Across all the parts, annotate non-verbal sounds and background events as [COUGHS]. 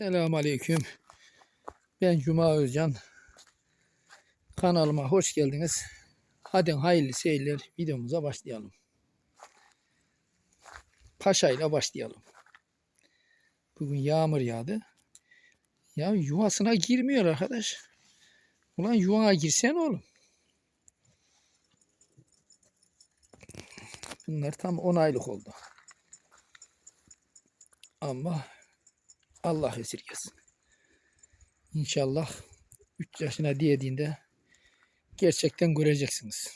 Selamun Aleyküm. Ben Cuma Özcan. Kanalıma hoş geldiniz. Hadi hayırlı seyirler. Videomuza başlayalım. Paşa ile başlayalım. Bugün yağmur yağdı. Ya yuvasına girmiyor arkadaş. Ulan yuvana girsen oğlum. Bunlar tam 10 aylık oldu. Ama Allah esirgesin. İnşallah 3 yaşına diyediğinde gerçekten göreceksiniz.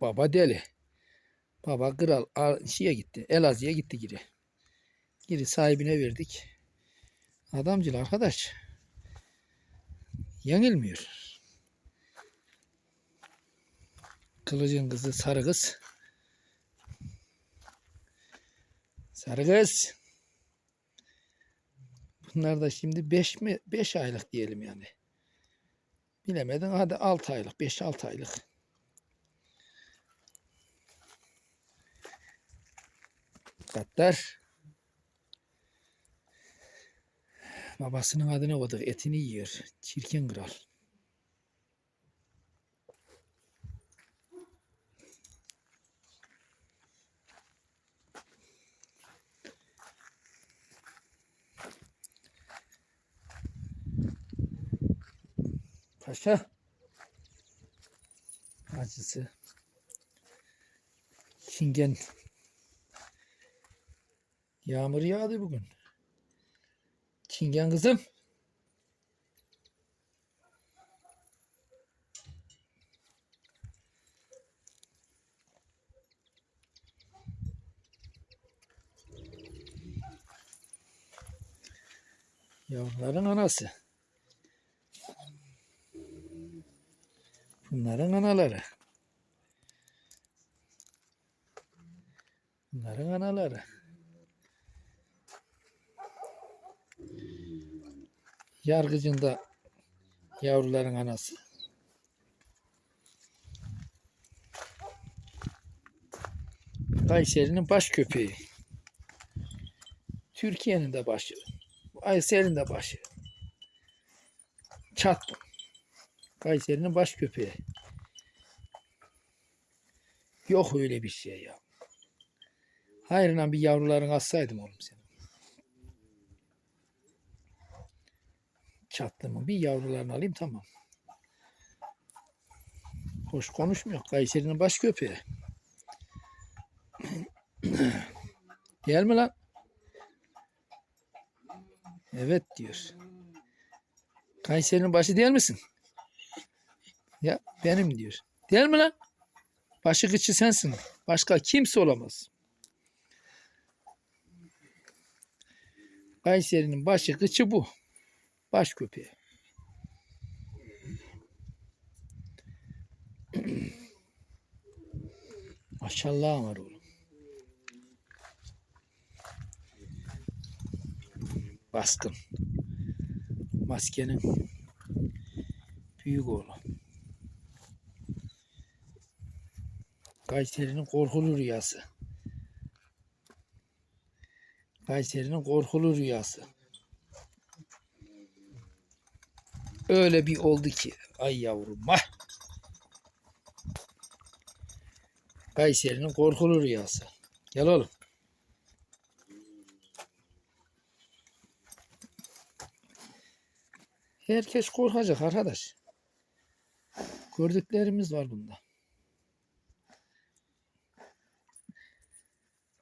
Baba deli. Baba kral şeye gitti. Elazığ'a gitti giri. Giri sahibine verdik. Adamcıl arkadaş. Yenilmiyor. Kılıcın kızı sarı kız. Sarı kız. Bunlar da şimdi 5 mi 5 aylık diyelim yani. Bilemedin hadi 6 aylık, 5-6 aylık. Katlar. Babasının adını koyduk. Etini yiyor. Çirkin kral. Paşa. Acısı. Çingen. Yağmur yağdı bugün. Çingen kızım. Yavruların anası. Bunların anaları. Bunların anaları. Yargıcın da yavruların anası. Kayseri'nin baş köpeği. Türkiye'nin de başı. Kayseri'nin de başı. Çattım. Kayseri'nin baş köpeği. Yok öyle bir şey ya. Hayrına bir yavruların alsaydım oğlum senin. Çattı mı bir yavrularını alayım tamam. Hoş konuşmuyor. Kayseri'nin baş köpeği. [CLEARS THROAT] Mi lan? Evet diyor. Kayseri'nin başı değil misin? Ya benim diyor. Değil mi lan? Başı kıçı sensin. Başka kimse olamaz. Kayseri'nin başı kıçı bu. Baş köpeği. [CLEARS THROAT] Maşallah var oğlum. Baskın. Maskenin büyük oğlu. Kayseri'nin korkulu rüyası. Kayseri'nin korkulu rüyası. Öyle bir oldu ki ay yavrum ah. Kayseri'nin korkulu rüyası. Gel oğlum. Herkes korkacak arkadaş. Gördüklerimiz var bunda.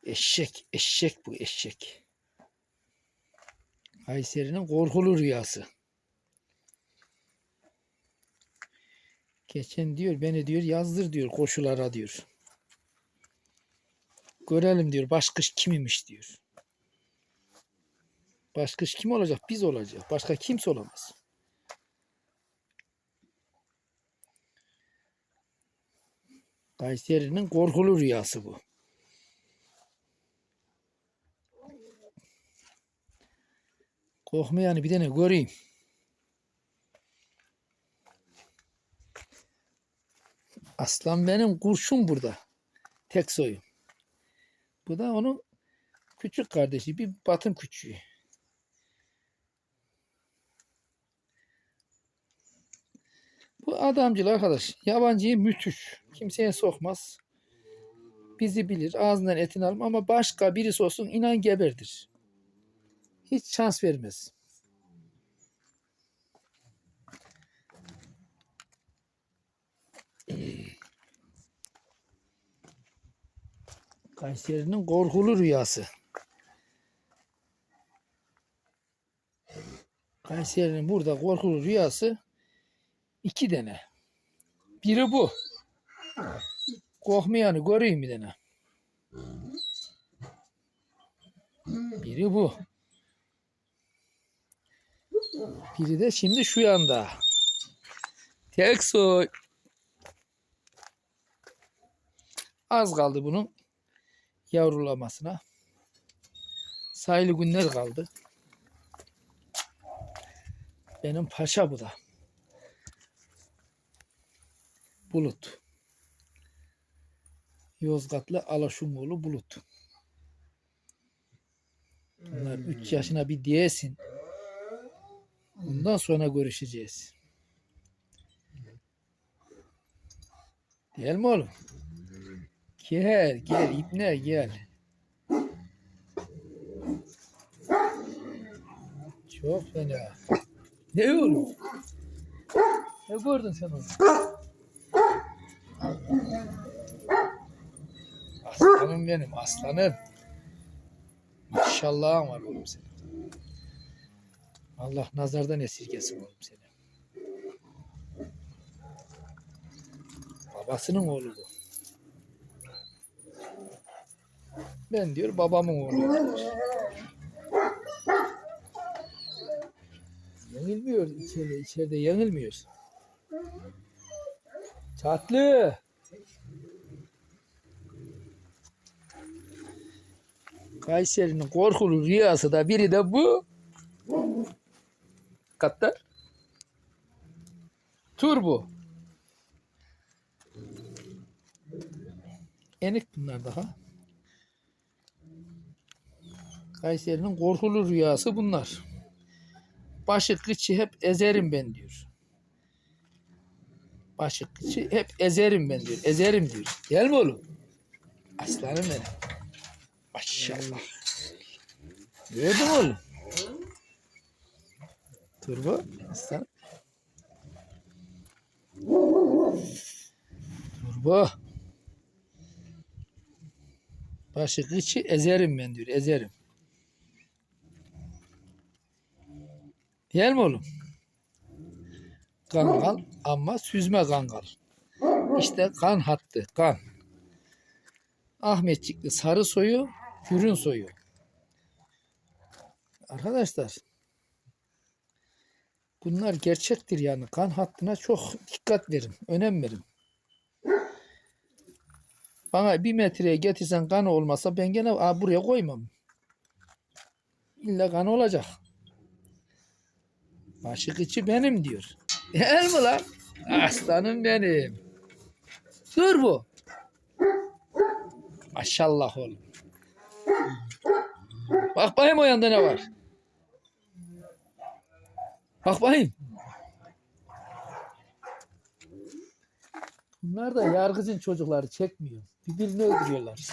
Eşek, eşek bu eşek. Kayseri'nin korkulu rüyası. Geçen diyor beni diyor yazdır diyor koşulara diyor. Görelim diyor başkış kimmiş diyor. Başkış kim olacak? Biz olacak. Başka kimse olamaz. Kayseri'nin korkulu rüyası bu. Oh Kokmayanı bir tane göreyim. Aslan benim kurşun burada. Tek soyum. Bu da onun küçük kardeşi. Bir batım küçüğü. Bu adamcıl arkadaş. Yabancıyı müthiş. Kimseye sokmaz. Bizi bilir. Ağzından etini alır ama başka birisi olsun inan geberdir. Hiç şans vermez. Kayseri'nin korkulu rüyası. Kayseri'nin burada korkulu rüyası iki tane. Biri bu. Korkmayanı göreyim bir tane. Biri bu. Biri de şimdi şu yanda. Tek soy. Az kaldı bunun yavrulamasına. Sayılı günler kaldı. Benim paşa bu da. Bulut. Yozgatlı Alaşumoğlu Bulut. Bunlar 3 yaşına bir diyesin. Ondan sonra görüşeceğiz. Değil mi oğlum? Gel gel İbne gel. Çok fena. Ne oğlum? Ne gördün sen onu? Aslanım benim aslanım. Maşallahın var oğlum senin. Allah nazardan esirgesin oğlum seni. Babasının oğlu bu. Ben diyor babamın oğlu. Yenilmiyor içeride, içeride yenilmiyor. Çatlı. Kayseri'nin korkulu rüyası da biri de bu. Katta. Turbo. Enik bunlar daha. Kayseri'nin korkulu rüyası bunlar. Başı kıçı hep ezerim ben diyor. Başı kıçı hep ezerim ben diyor. Ezerim diyor. Gel mi oğlum? Aslanım benim. Maşallah. Gördün oğlum? Turbo. Aslan. Turbo. Başı kıçı ezerim ben diyor. Ezerim. Değil mi oğlum? Kangal ama süzme kangal. İşte kan hattı. Kan. Ahmetçikli sarı soyu, Gürün soyu. Arkadaşlar bunlar gerçektir yani. Kan hattına çok dikkat verin. Önem verin. Bana bir metreye getirsen kan olmasa ben gene "Aa, buraya koymam. İlla kan olacak. Başık içi benim diyor. [LAUGHS] Değil mi lan? Aslanım benim. Dur bu. Maşallah oğlum. Bak bakayım o yanda ne var. Bak bakayım. Bunlar da yargıcın çocukları çekmiyor. Birbirini öldürüyorlar.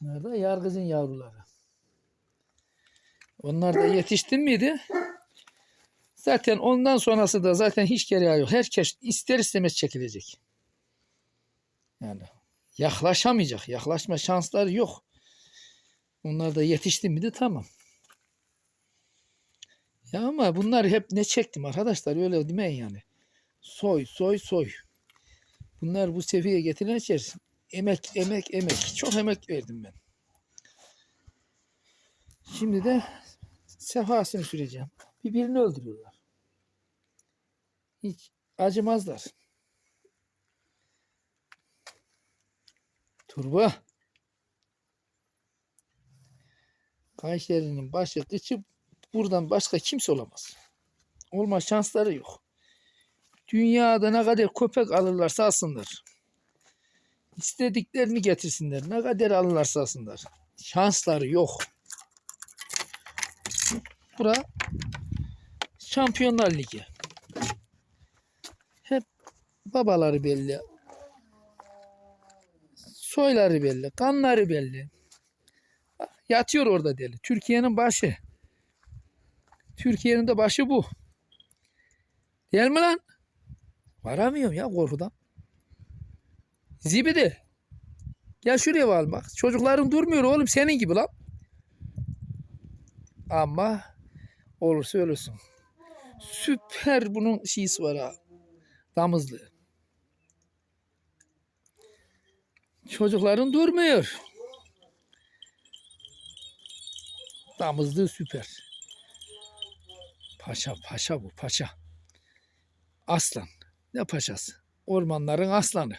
Bunlar da yargıcın yavruları. Onlar da yetiştin miydi? Zaten ondan sonrası da zaten hiç gereği yok. Herkes ister istemez çekilecek. Yani yaklaşamayacak. Yaklaşma şansları yok. Onlar da yetişti miydi tamam. Ya ama bunlar hep ne çektim arkadaşlar öyle demeyin yani. Soy soy soy. Bunlar bu seviyeye getirilen şey emek emek emek. Çok emek verdim ben. Şimdi de sefasını süreceğim. Birbirini öldürüyorlar. Hiç acımazlar. Turba. Kayseri'nin başı kıçı buradan başka kimse olamaz. Olma şansları yok. Dünyada ne kadar köpek alırlarsa alsınlar. İstediklerini getirsinler. Ne kadar alırlarsa alsınlar. Şansları yok. Bura Şampiyonlar Ligi. Hep babaları belli. Soyları belli. Kanları belli. Yatıyor orada deli. Türkiye'nin başı. Türkiye'nin de başı bu. Değil mi lan? Varamıyorum ya korkudan. Zibidi. Gel şuraya var bak. Çocukların durmuyor oğlum senin gibi lan. Ama olursa ölürsün. Süper bunun şeysi var ha. Damızlığı. Çocukların durmuyor. Damızlığı süper. Paşa paşa bu paşa. Aslan. Ne paşası? Ormanların aslanı.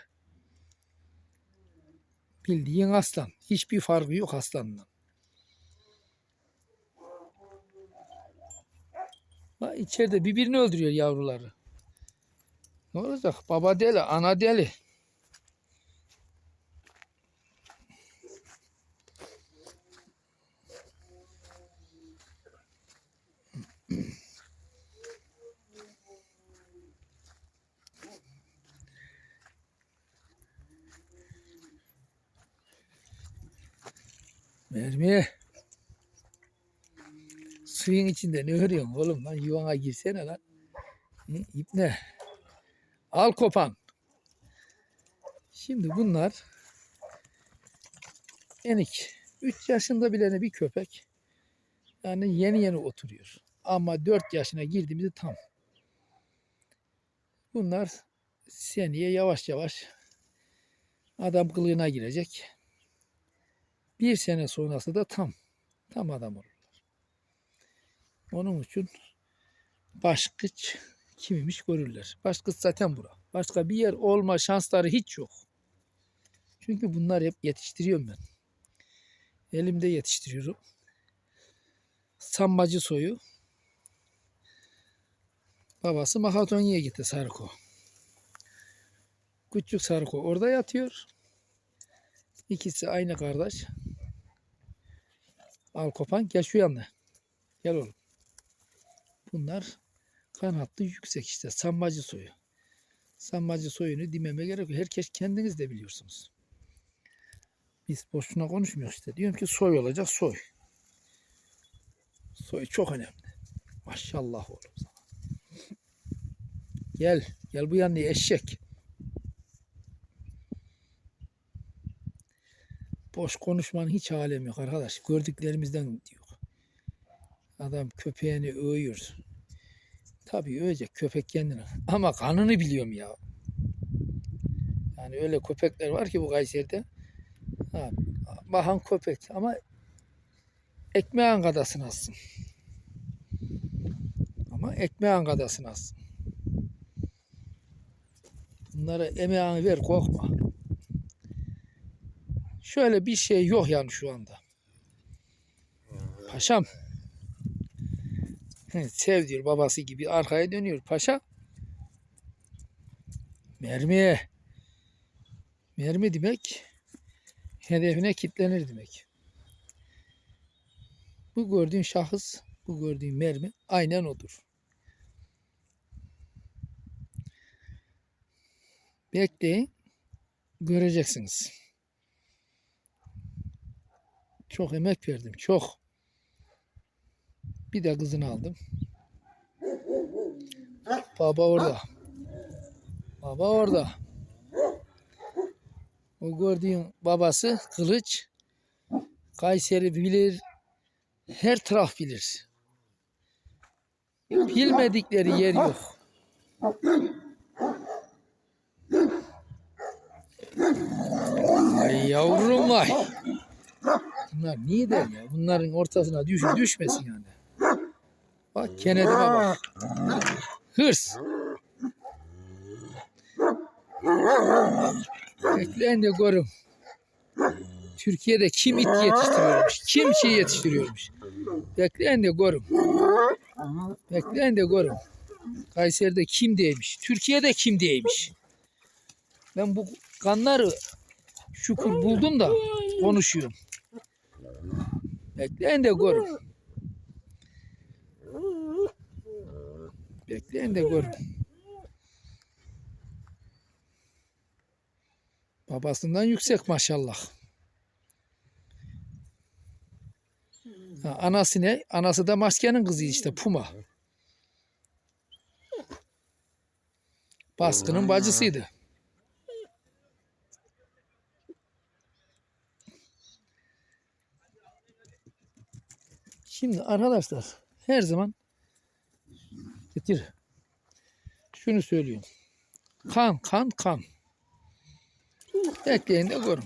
Bildiğin aslan. Hiçbir farkı yok aslanla. Ha, içeride birbirini öldürüyor yavruları. Ne olacak? Baba deli, ana deli. Mermi. Suyun içinde ne örüyorsun oğlum lan yuvana girsene lan. Hı, İp ne? Al kopan. Şimdi bunlar enik. 3 yaşında bilene bir köpek. Yani yeni yeni oturuyor. Ama 4 yaşına girdiğimizde tam. Bunlar seneye yavaş yavaş adam kılığına girecek. Bir sene sonrası da tam. Tam adam olurlar. Onun için başkıç kimmiş görürler. Başkıç zaten bura. Başka bir yer olma şansları hiç yok. Çünkü bunlar hep yetiştiriyorum ben. Elimde yetiştiriyorum. Sambacı soyu. Babası Mahatonya'ya gitti Sarko. Küçük Sarko orada yatıyor. İkisi aynı kardeş. Al kopan gel şu yanına. Gel oğlum. Bunlar kanatlı yüksek işte sambacı soyu. Sambacı soyunu dememe gerek yok. Herkes kendiniz de biliyorsunuz. Biz boşuna konuşmuyoruz işte. Diyorum ki soy olacak soy. Soy çok önemli. Maşallah oğlum sana. Gel. Gel bu yanına eşek. Boş konuşmanın hiç alemi yok arkadaş. Gördüklerimizden diyor. Adam köpeğini övüyor. Tabii övecek köpek kendine. Ama kanını biliyorum ya. Yani öyle köpekler var ki bu Kayseri'de. Ha, bahan köpek ama ekmeğin kadasını alsın. Ama ekmeğin kadasını alsın. Bunlara emeğini ver korkma. Şöyle bir şey yok yani şu anda. Paşam. Sev diyor babası gibi arkaya dönüyor. Paşa. Mermi. Mermi demek hedefine kitlenir demek. Bu gördüğün şahıs, bu gördüğün mermi aynen odur. Bekleyin. Göreceksiniz. Çok emek verdim. Çok. Bir de kızını aldım. Baba orada. Baba orada. O gördüğün babası kılıç. Kayseri bilir. Her taraf bilir. Bilmedikleri yer yok. Ay yavrum vay. Bunlar niye der ya? Bunların ortasına düş, düşmesin yani. Bak Kennedy bak. Hırs. Bekleyin de görün. Türkiye'de kim it yetiştiriyormuş? Kim şey yetiştiriyormuş? Bekleyin de görün. Bekleyin de görün. Kayseri'de kim değmiş? Türkiye'de kim değmiş? Ben bu kanları şükür buldum da konuşuyorum. Bekleyin de görün. Bekleyin de görün. Babasından yüksek maşallah. Ha, anası ne? Anası da maskenin kızı işte Puma. Baskının bacısıydı. Şimdi arkadaşlar her zaman getir. Şunu söylüyorum. Kan, kan, kan. Bekleyin de.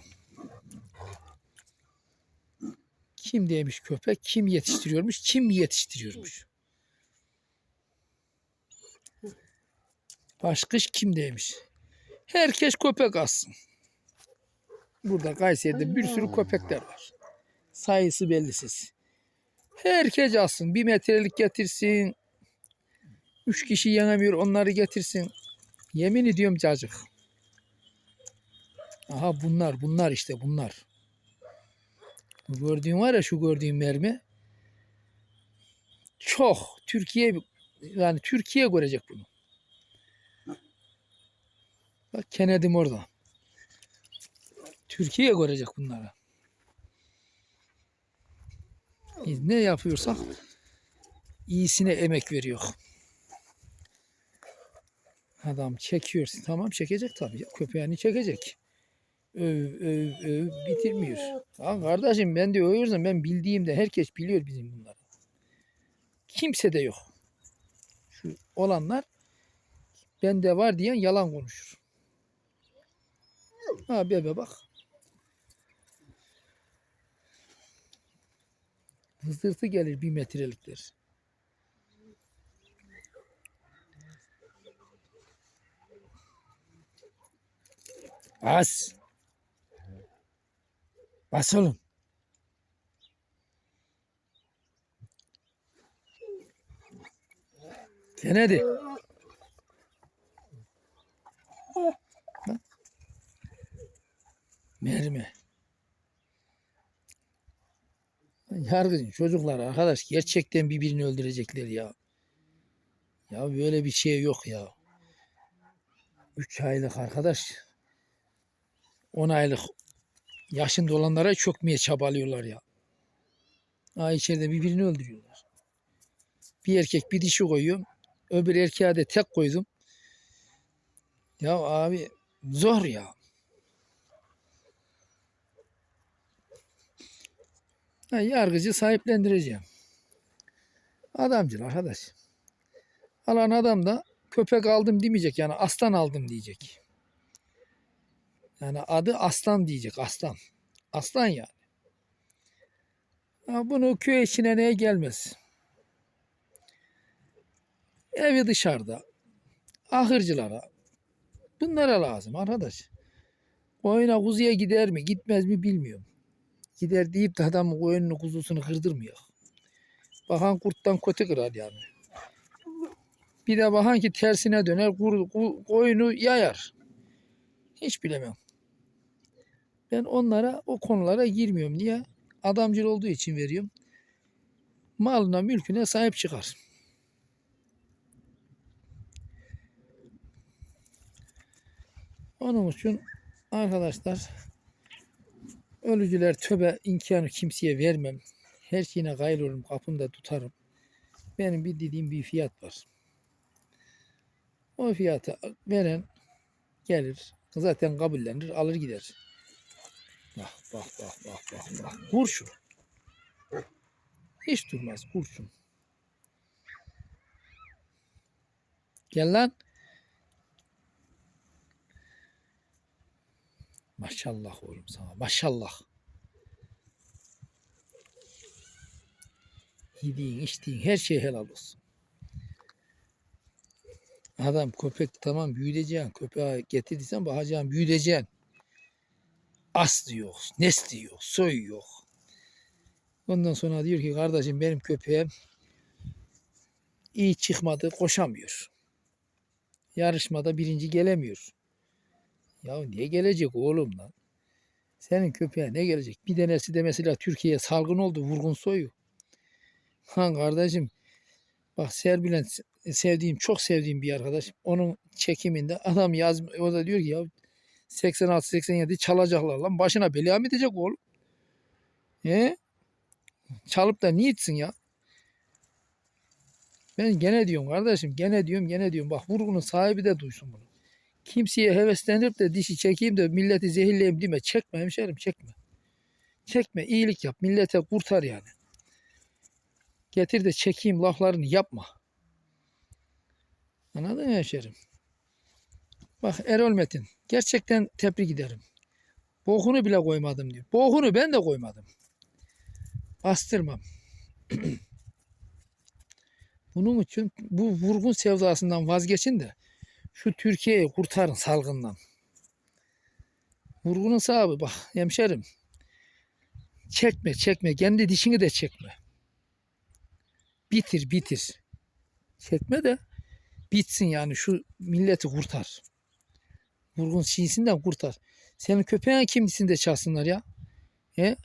Kim demiş köpek, kim yetiştiriyormuş, kim yetiştiriyormuş. Başkış kim demiş. Herkes köpek alsın. Burada Kayseri'de bir sürü köpekler var. Sayısı bellisiz. Herkes alsın. Bir metrelik getirsin. Üç kişi yenemiyor onları getirsin. Yemin ediyorum cacık. Aha bunlar bunlar işte bunlar. Bu gördüğün var ya şu gördüğün mermi. Çok. Türkiye yani Türkiye görecek bunu. Bak Kennedy'm orada. Türkiye görecek bunları. Ne yapıyorsak iyisine emek veriyor. Adam çekiyor. Tamam çekecek tabii. Köpeğini çekecek. Öv, öv, öv bitirmiyor. Lan kardeşim ben de övüyorsam ben bildiğimde herkes biliyor bizim bunları. Kimse de yok. Şu olanlar bende var diyen yalan konuşur. Ha bebe bak. Hızırtı gelir bir metrelikler. Bas. Bas oğlum. Bak. Mermi. Yargıcın çocuklar arkadaş gerçekten birbirini öldürecekler ya. Ya böyle bir şey yok ya. 3 aylık arkadaş 10 aylık yaşında olanlara çökmeye çabalıyorlar ya. Ha içeride birbirini öldürüyorlar. Bir erkek bir dişi koyuyor. Öbür erkeğe de tek koydum. Ya abi zor ya. Ha, yargıcı sahiplendireceğim. Adamcıl arkadaş. Alan adam da köpek aldım demeyecek yani aslan aldım diyecek. Yani adı aslan diyecek aslan. Aslan yani. Ha, bunu köy içine neye gelmez. Evi dışarıda. Ahırcılara. Bunlara lazım arkadaş. Koyuna kuzuya gider mi gitmez mi bilmiyorum. Gider deyip de adamın koyununu kuzusunu kırdırmıyor. Bakan kurttan kötü kırar yani. Bir de bakan ki tersine döner kur, ku- koyunu yayar. Hiç bilemem. Ben onlara o konulara girmiyorum. Niye? Adamcıl olduğu için veriyorum. Malına mülküne sahip çıkar. Onun için arkadaşlar ölücüler töbe imkanı kimseye vermem. Her şeyine gayr olurum. Kapımda tutarım. Benim bir dediğim bir fiyat var. O fiyatı veren gelir. Zaten kabullenir. Alır gider. Bak bak bak bak bak. bak. Kurşun. Hiç durmaz kurşun. Gel lan. Maşallah oğlum sana. Maşallah. Yediğin, içtiğin her şey helal olsun. Adam köpek tamam büyüteceksin. Köpeğe getirdiysen bakacaksın büyüteceksin. Aslı yok, nesli yok, soy yok. Ondan sonra diyor ki kardeşim benim köpeğim iyi çıkmadı, koşamıyor. Yarışmada birinci gelemiyor. Ya niye gelecek oğlum lan? Senin köpeğe ne gelecek? Bir tanesi de mesela Türkiye'ye salgın oldu vurgun soyu. Lan kardeşim Bak Serbilen sevdiğim, çok sevdiğim bir arkadaş. Onun çekiminde adam yaz, o da diyor ki ya 86-87 çalacaklar lan. Başına bela mı edecek oğlum? He? Çalıp da niye etsin ya? Ben gene diyorum kardeşim, gene diyorum, gene diyorum. Bak vurgunun sahibi de duysun bunu. Kimseye heveslenip de dişi çekeyim de milleti zehirleyeyim deme. Çekme hemşerim, çekme. Çekme, iyilik yap. Millete kurtar yani. Getir de çekeyim laflarını yapma. Anladın mı hemşerim? Bak Erol Metin. Gerçekten tebrik ederim. Bokunu bile koymadım diyor. Bokunu ben de koymadım. Bastırmam. [CLEARS THROAT] Bunun için bu vurgun sevdasından vazgeçin de şu Türkiye'yi kurtarın salgından. Vurgunun sahibi bak hemşerim. Çekme çekme. Kendi dişini de çekme. Bitir bitir. Çekme de bitsin yani şu milleti kurtar. Vurgun çiğsinden kurtar. Senin köpeğin kimlisinde çalsınlar ya. He?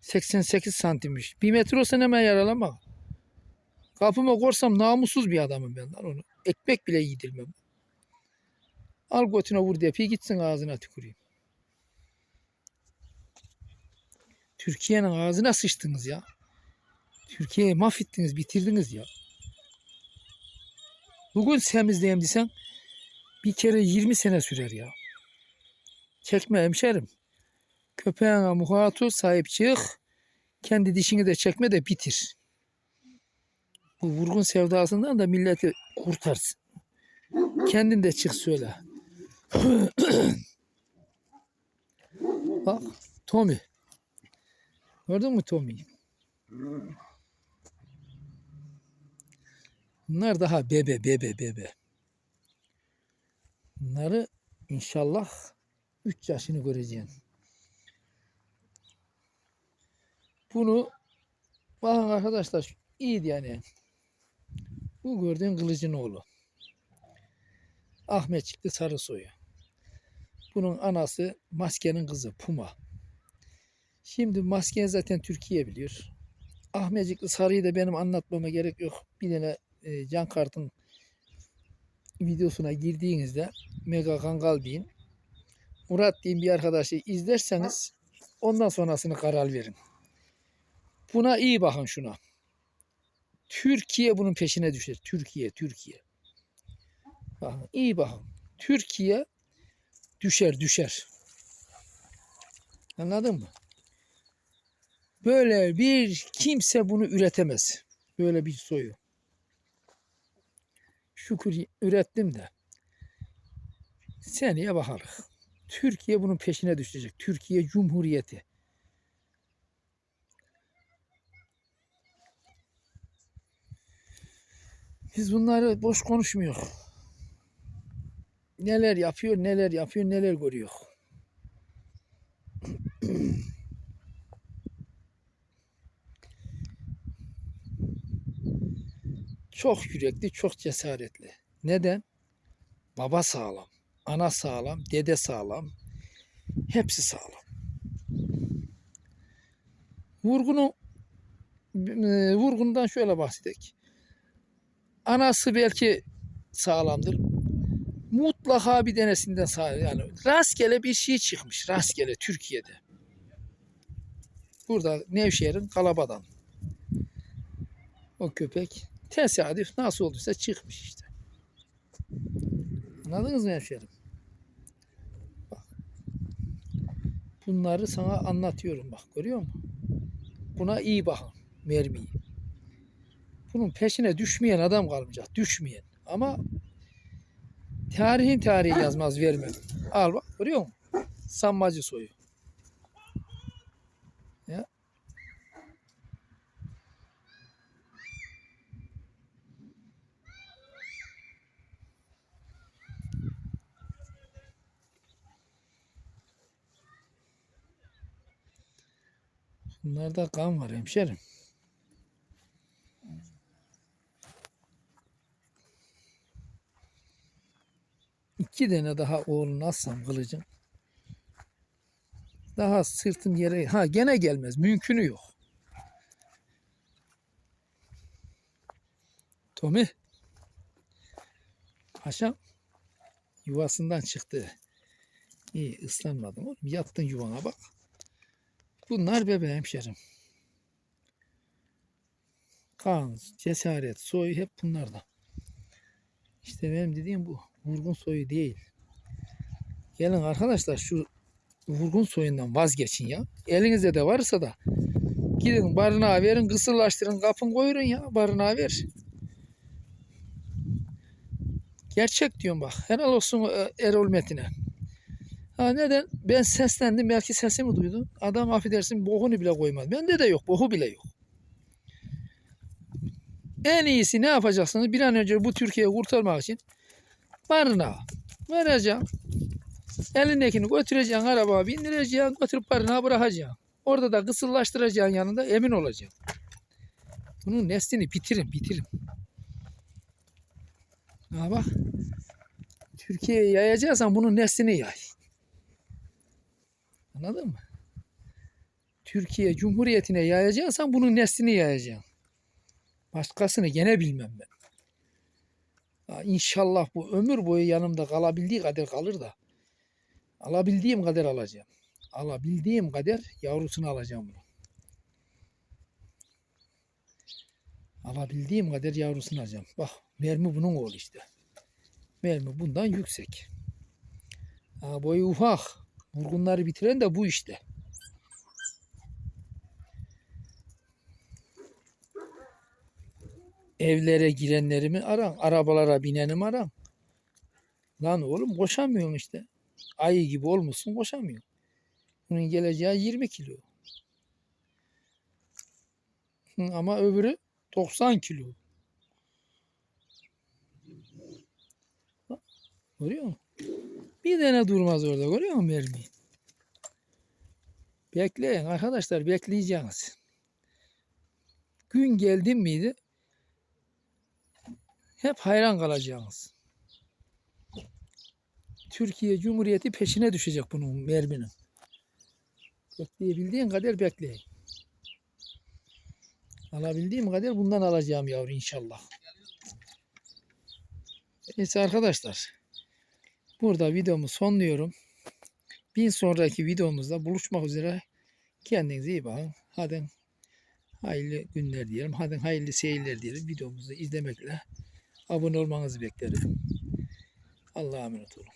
88 santimmiş. Bir metre olsa hemen yaralama. Kapıma korsam namussuz bir adamım ben lan onu. Ekmek bile yedirmem. Al götüne vur depi gitsin ağzına tüküreyim. Türkiye'nin ağzına sıçtınız ya. Türkiye'yi mahvettiniz, bitirdiniz ya. Bugün temizleyeyim desen bir kere 20 sene sürer ya. Çekme hemşerim. Köpeğine muhatı ol, sahip çık. Kendi dişini de çekme de bitir. Bu vurgun sevdasından da milleti kurtarsın. Kendin de çık söyle. [COUGHS] Bak Tommy. Gördün mü Tommy'yi? Bunlar daha bebe bebe bebe. Bunları inşallah 3 yaşını göreceksin. Bunu bakın arkadaşlar iyiydi yani. Bu gördüğün kılıcın oğlu. Ahmet çıktı Sarısoy'u. Bunun anası maskenin kızı Puma. Şimdi maskeyi zaten Türkiye biliyor. Ahmetcikli Sarı'yı da benim anlatmama gerek yok. Bir tane e, Can Kart'ın videosuna girdiğinizde Mega Kangal deyin. Murat diyeyim bir arkadaşı izlerseniz ondan sonrasını karar verin. Buna iyi bakın şuna. Türkiye bunun peşine düşer. Türkiye, Türkiye. Bakın iyi bakın. Türkiye düşer, düşer. Anladın mı? Böyle bir kimse bunu üretemez. Böyle bir soyu. Şükür ürettim de. Seneye bakarız. Türkiye bunun peşine düşecek. Türkiye Cumhuriyeti. Biz bunları boş konuşmuyor. Neler yapıyor, neler yapıyor, neler görüyor. Çok yürekli, çok cesaretli. Neden? Baba sağlam, ana sağlam, dede sağlam. Hepsi sağlam. Vurgunun e, vurgundan şöyle bahsedelim. Anası belki sağlamdır. Mutlaka bir denesinden sağlam. Yani rastgele bir şey çıkmış. Rastgele Türkiye'de. Burada Nevşehir'in Kalaba'dan. O köpek tesadüf nasıl olduysa çıkmış işte. Anladınız mı? Bak. Bunları sana anlatıyorum bak görüyor musun? Buna iyi bakın mermiyi. Bunun peşine düşmeyen adam kalmayacak. Düşmeyen. Ama tarihin tarihi yazmaz vermem. Al bak görüyor musun? Sammacı soyu. Ya. Bunlarda kan var hemşerim. İki tane daha oğlunu alsam kılıcın. Daha sırtım yere... Ha gene gelmez. Mümkünü yok. Tommy. Paşam yuvasından çıktı. İyi ıslanmadın oğlum. Yattın yuvana bak. Bunlar bebe hemşerim. Kan, cesaret, soy hep bunlarda. İşte benim dediğim bu. Vurgun soyu değil. Gelin arkadaşlar şu vurgun soyundan vazgeçin ya. Elinizde de varsa da gidin barınağa verin, kısırlaştırın, kapın koyurun ya barınağa ver. Gerçek diyorum bak. Helal olsun e, Erol Metin'e. Ha neden? Ben seslendim. Belki sesimi duydun. Adam affedersin boğunu bile koymadı. Bende de yok. Boğu bile yok. En iyisi ne yapacaksınız? Bir an önce bu Türkiye'yi kurtarmak için barınağa vereceğim. Elindekini götüreceksin arabaya bindireceksin. Götürüp barınağa bırakacaksın. Orada da kısırlaştıracaksın yanında emin olacaksın. Bunun neslini bitirin bitirin. Ha bak. Türkiye'ye yayacaksan bunun neslini yay. Anladın mı? Türkiye Cumhuriyeti'ne yayacaksan bunun neslini yayacaksın. Başkasını gene bilmem ben. İnşallah bu ömür boyu yanımda kalabildiği kadar kalır da. Alabildiğim kadar alacağım. Alabildiğim kadar yavrusunu alacağım bunu. Alabildiğim kadar yavrusunu alacağım. Bak mermi bunun oğlu işte. Mermi bundan yüksek. Boyu ufak. Vurgunları bitiren de bu işte. Evlere girenlerimi aran, arabalara binenimi aran. Lan oğlum koşamıyorsun işte. Ayı gibi olmuşsun koşamıyorsun. Bunun geleceği 20 kilo. Ama öbürü 90 kilo. Görüyor musun? Bir tane durmaz orada görüyor musun mermiyi? Bekleyin arkadaşlar bekleyeceğiniz. Gün geldi miydi? Hep hayran kalacaksınız. Türkiye Cumhuriyeti peşine düşecek bunun merminin. Bekleyebildiğin kadar bekleyin. Alabildiğim kadar bundan alacağım yavru inşallah. Neyse arkadaşlar. Burada videomu sonluyorum. Bir sonraki videomuzda buluşmak üzere. Kendinize iyi bakın. Hadi hayırlı günler diyelim. Hadi hayırlı seyirler diyelim. Videomuzu izlemekle abone olmanızı beklerim. Allah'a emanet olun.